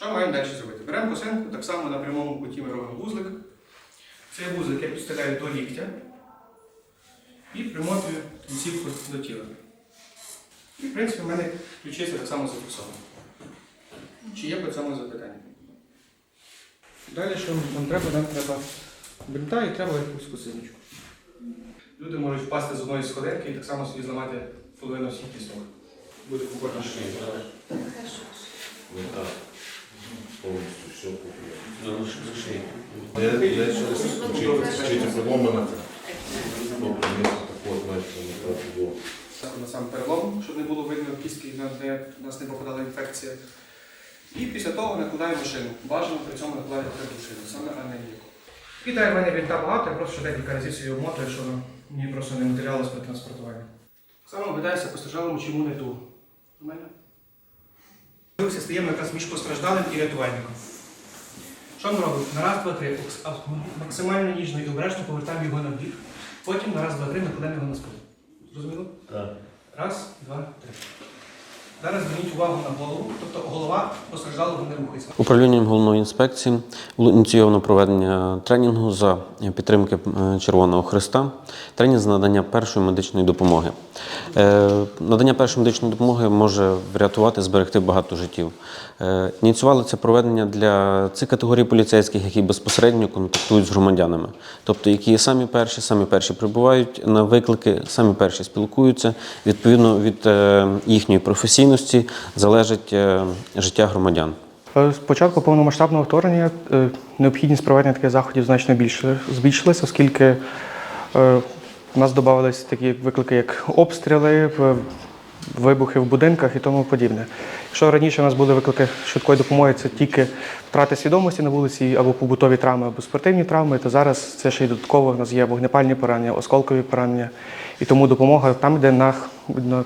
Що маємо далі зробити? Беремо косинку, так само на прямому куті ми робимо вузлик. Цей вузлик я підставляю до ліктя і примотую кінцівку до тіла. І, в принципі, в мене ключиця так само зафіксована. Чи є по цьому запитання? Далі, що нам треба? Нам треба бинта і треба якусь косиночку. Люди можуть впасти з одної сходинки і так само собі зламати половину всіх кісток. Буде комфортно шиї. Не так. Повністю все купує. Я, я щось вчити, вчити по-моєму. Добре, не так от, не так було. Ставимо сам перелом, щоб не було видно кістки, де в нас не попадала інфекція. І після того накладаємо шину. Бажано при цьому накладати тверду шину, саме анеліку. І так, в мене бінта багато, я просто ще декілька разів собі обмотую, щоб мені просто не матеріалось при транспортуванні. Саме питаюся постраждалому, чому не ту. Нормально? Ми стаємо якраз між постраждалим і рятувальником. Що ми робимо? На раз, два, три. Максимально ніжно і обережно повертаємо його на бік. Потім на раз, два, три накладаємо його на спину. Зрозуміло? Так. Раз, два, три. Зараз зверніть увагу на голову, тобто голова постраждалого не рухається. Управлінням головної інспекції було ініційовано проведення тренінгу за підтримки е, Червоного Христа, тренінг з надання першої медичної допомоги. Е, Надання першої медичної допомоги може врятувати, зберегти багато життів. Е, Ініціювали це проведення для цих категорій поліцейських, які безпосередньо контактують з громадянами, тобто які самі перші, самі перші прибувають на виклики, самі перші спілкуються. Відповідно від їхньої професійності залежить е, життя громадян. Е, З початку повномасштабного вторгнення е, необхідність проведення таких заходів значно більше збільшилася, оскільки в нас додавалися такі виклики, як обстріли, вибухи в будинках і тому подібне. Якщо раніше у нас були виклики швидкої допомоги, це тільки втрати свідомості на вулиці або побутові травми, або спортивні травми, то зараз це ще й додатково у нас є вогнепальні поранення, осколкові поранення. І тому допомога там йде на, на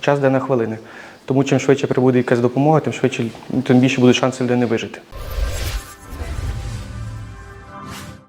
час, де на хвилини. Тому чим швидше прибуде якась допомога, тим швидше, тим більше будуть шанси людини вижити.